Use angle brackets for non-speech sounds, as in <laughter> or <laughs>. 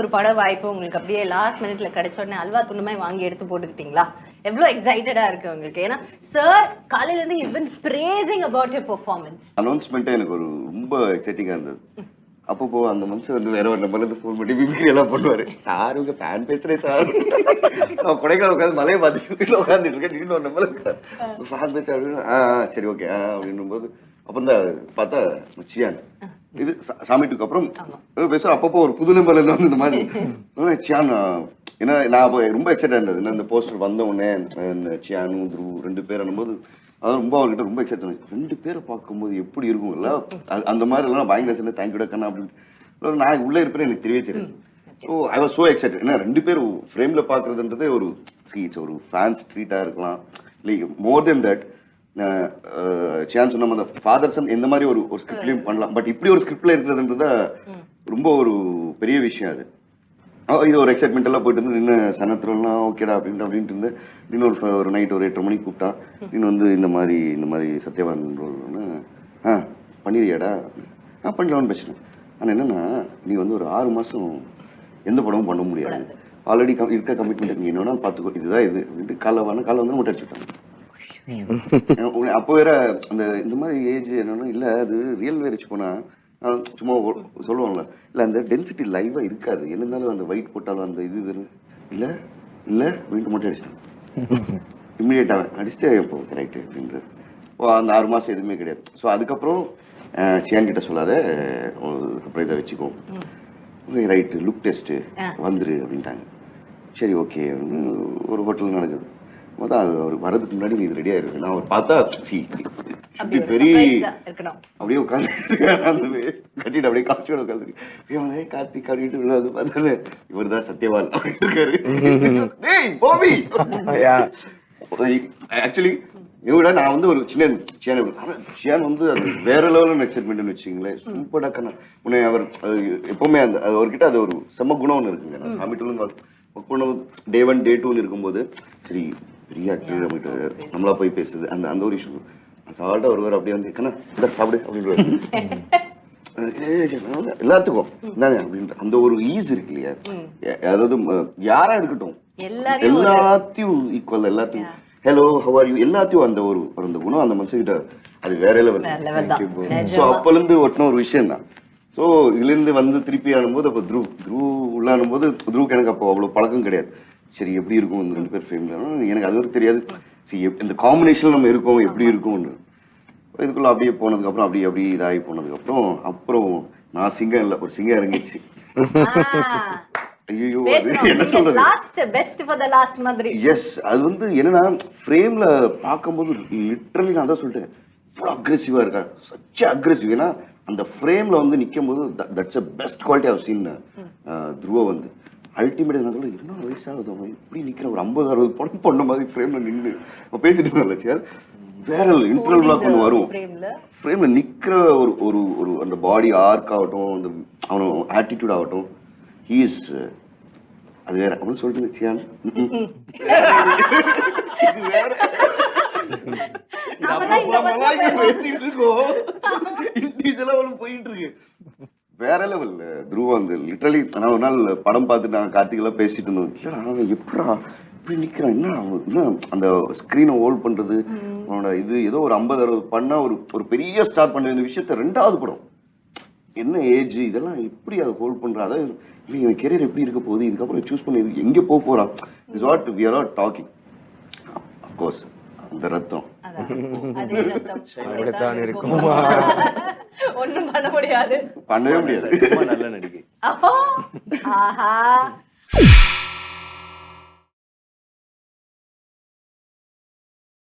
ஒரு பட வாய்ப்பு உங்களுக்கு அப்படியே லாஸ்ட் மினிட்ல கிடைச்ச உடனே அல்வா துண்டுமே வாங்கி எடுத்து போட்டுக்கிட்டீங்களா? எவ்வளவு எக்ஸைட்டடா இருக்கு உங்களுக்கு. ஏன்னா சார் காலையில இருந்து is been praising about your performance அனௌன்ஸ்மெண்ட்டே எனக்கு ஒரு ரொம்ப எக்ஸைட்டிங்காக இருந்தது. அப்பப்போ அந்த மனுஷன் வந்து வேற ஒரு நம்பர்ல இருந்து ஃபோன் பண்ணி மிமிக்ரி எல்லாம் பண்ணுவாரு. சார் உங்க ஃபேன் பேசுறேன் சார். நான் கொடைக்கானல் உட்காந்து மலையை பார்த்துட்டு வீட்டில் உட்காந்துட்டு இருக்கேன். நீங்க ஒரு நம்பர் ஃபேன் பேசுறேன் அப்படின்னு ஆ சரி. ஓகே ஆ அப்படின்னும் போது அப்போ தான் பார்த்தா சியான் இது சா- சாமிட்டுக்கு அப்புறம் பேசுற அப்பப்போ ஒரு புது நம்பர்ல இருந்து வந்து இந்த மாதிரி <laughs> சியான் ஏன்னா நான் ரொம்ப எக்ஸைட்டாக இருந்தது. இந்த போஸ்டர் வந்த உடனே சியானு துரு ரெண்டு பேர் அனும்போது அதான் ரொம்ப அவர்கிட்ட ரொம்ப எக்ஸைட் இருந்துச்சு. ரெண்டு பேரை பார்க்கும்போது எப்படி இருக்கும்ல அந்த மாதிரி எல்லாம் பயங்கர சொன்னேன் தேங்க்யூ கண்ணா அப்படின்னு நான் உள்ளே இருப்பேன் எனக்கு தெரியவே தெரியாது. So I was so excite ஏன்னா ரெண்டு பேரும் ஃப்ரேமில் பார்க்குறதுன்றதே ஒரு ஸ்பீச் ஒரு ஃபேன்ஸ் ட்ரீட்டாக இருக்கலாம். இல்லை மோர் தென் தட் சான்ஸ் சொன்ன அந்த ஃபாதர் சன் எந்த மாதிரி ஒரு ஒரு ஸ்கிரிப்ட்லையும் பண்ணலாம். பட் இப்படி ஒரு ஸ்கிரிப்டில் இருக்கிறதுன்றது ரொம்ப ஒரு பெரிய விஷயம் அது. இது ஒரு எக்ஸைட்மெண்ட் எல்லாம் போயிட்டு இருந்து நின்று சனத்துலாம் ஓகேடா அப்படின்ட்டு அப்படின்ட்டு இருந்து இன்னும் ஒரு ஒரு நைட் ஒரு எட்டரை மணிக்கு கூப்பிட்டா இன்னும் வந்து இந்த மாதிரி இந்த மாதிரி சத்யவான் ரோல்னு ஆ பண்ணிடுறியாடா ஆ பண்ணலாம்னு பேசுகிறேன் ஆனால் என்னன்னா நீ வந்து ஒரு ஆறு மாதம் எந்த படமும் பண்ண முடியாது. ஆல்ரெடி கம் இருக்க கமிட்மெண்ட் நீ என்னன்னா பார்த்துக்கோ. இதுதான் இது அப்படின்ட்டு காலை வாங்க காலை வந்து முட்டை அடிச்சுட்டாங்க அப்போ வேற அந்த இந்த மாதிரி ஏஜ் என்னன்னா இல்ல அது ரியல் வேரிச்சு போனா சும்மா சொல்லுவாங்கல்ல இல்ல அந்த டென்சிட்டி லைவா இருக்காது. என்ன இருந்தாலும் அந்த வெயிட் போட்டாலும் அந்த இது இது இல்ல இல்ல வீட்டு மட்டும் அடிச்சிட்டேன். இம்மிடியேட்டாக அடிச்சுட்டு இப்போ கரெக்ட் அப்படின்றது. ஓ அந்த ஆறு மாசம் எதுவுமே கிடையாது. ஸோ அதுக்கப்புறம் அஹ், சியான் கிட்ட சொல்லாத சர்ப்ரைஸாக வச்சுக்கோ. ஓகே ரைட்டு லுக் டெஸ்ட்டு வந்துரு அப்படின்ட்டாங்க. சரி ஓகே ஒரு ஹோட்டல் நடக்குது மொதல் அது அவர் வரதுக்கு முன்னாடி நீ ரெடியாக இருக்கு நான் அவர் பார்த்தா சி பெரிய அப்படியே உட்காந்து கட்டிட்டு அப்படியே காஸ்டியோட உட்காந்து கார்த்திக் அப்படின்ட்டு வந்து பார்த்தாலே இவர் தான் சத்யவான் அப்படின்ட்டு இருக்காரு. ஆக்சுவலி இவட நான் வந்து ஒரு சின்ன சியான் சியான் வந்து அது வேற லெவலில் எக்ஸைட்மெண்ட்னு வச்சுங்களேன் சூப்பர் டக்கன உன்னை அவர் எப்பவுமே அந்த அவர்கிட்ட அது ஒரு செம்ம குணம் ஒன்று இருக்குங்க. நான் சாமிட்டு ஒர்க் டே ஒன் டே டூன்னு இருக்கும்போது சரி பெரிய ஆக்டர் நம்மகிட்ட நம்மளா போய் பேசுது அந்த அந்த ஒரு இஷ்யூ சால்ட்டா ஒருவர் அப்படியே வந்து கண்ணா இந்த சாப்பிடு அப்படின்ட்டு <laughs> எல்லாத்துக்கும். அப்படின்ற அந்த ஒரு ஈஸ் இருக்கு இல்லையா? அதாவது யாரா இருக்கட்டும். எல்லாத்தையும் ஈக்குவல் எல்லாத்தையும். ஹலோ ஹவ் ஆர் யூ எல்லாத்தையும் அந்த ஒரு அந்த குணம் அந்த மனுஷங்கிட்ட அது வேற லெவல். ஸோ அப்பல இருந்து ஒட்டின ஒரு விஷயம் தான். ஸோ இதுல இருந்து வந்து திருப்பி ஆனும்போது அப்போ த்ரூ த்ரூ உள்ள ஆனும்போது த்ரூக்கு எனக்கு அப்போ அவ்வளவு பழக்கம் கிடையாது. சரி எப்படி இருக்கும் இந்த ரெண்டு பேர் ஃப்ரேம்ல எனக்கு அது வரைக்கும் தெரியாது. சரி இந்த காம்பினேஷன்ல நம்ம இருக்கோம் எப்படி இருக்கும்னு. இதுக்குள்ள அப்படியே போனதுக்கு அப்புறம் அப்படியே அப்படியே இதாகி போனதுக்கு அப்புறம் நான் சிங்கம் இல்லை ஒரு சிங்கம் இறங்கிச்சு ஐயோ அது என்ன சொல்றது? எஸ் அது வந்து என்னன்னா ஃப்ரேம்ல பார்க்கும்போது லிட்ரலி நான் தான் சொல்லிட்டேன். ஃபுல் அக்ரெசிவா இருக்கா? சச் அக்ரெசிவ் ஏன்னா அந்த ஃப்ரேம்ல வந்து நிற்கும் போது that's a best quality of scene Dhruva வந்து. அல்டிமேட் நான் சொல்ல என்ன வயசாகுது அவன். இப்படி நிக்கிற ஒரு ஐம்பது அறுபது படம் பண்ண மாதிரி ஃப்ரேம்ல நின்று இப்போ பேசிட்டு இருந்தாங்க சார் வேற இன்டர்வல் பிளாக் ஒன்று வரும். ஃப்ரேம்ல நிக்கிற ஒரு ஒரு ஒரு அந்த பாடி ஆர்க் ஆகட்டும் அந்த அவனோட ஆட்டிடியூட் ஆகட்டும் ஹீஸ் அது வேற. அப்படின்னு சொல்லிட்டு சியான் இது வேற. இண்டிவிஜுவலா போயிட்டு இருக்கு. வேற லெவல் துருவா வந்து லிட்டரலி நான் ஒரு நாள் படம் பார்த்துட்டு நான் கார்த்திக் எல்லாம் பேசிட்டு இருந்தோம். இல்லடா அவன் எப்படா இப்படி நிக்கிறான்? என்ன அவன்? என்ன அந்த ஸ்க்ரீனை ஹோல்ட் பண்றது? அவனோட இது ஏதோ ஒரு ஐம்பது அறுபது பண்ணா ஒரு ஒரு பெரிய ஸ்டார்ட் பண்ண இந்த விஷயத்த ரெண்டாவது படம். என்ன ஏஜ் இதெல்லாம் எப்படி அதை ஹோல்ட் அதாவது இல்லை என் கெரியர் எப்படி இருக்க போகுது? இதுக்கப்புறம் சூஸ் பண்ணி எங்க போக போறான் is what we are not talking of course அந்த ரத்தம். <laughs> <laughs> ஒண்ணும் பண்ண முடியாது. பண்ணவே முடியாது. ரொம்ப நல்ல நடிகை. <laughs> ஆஹா.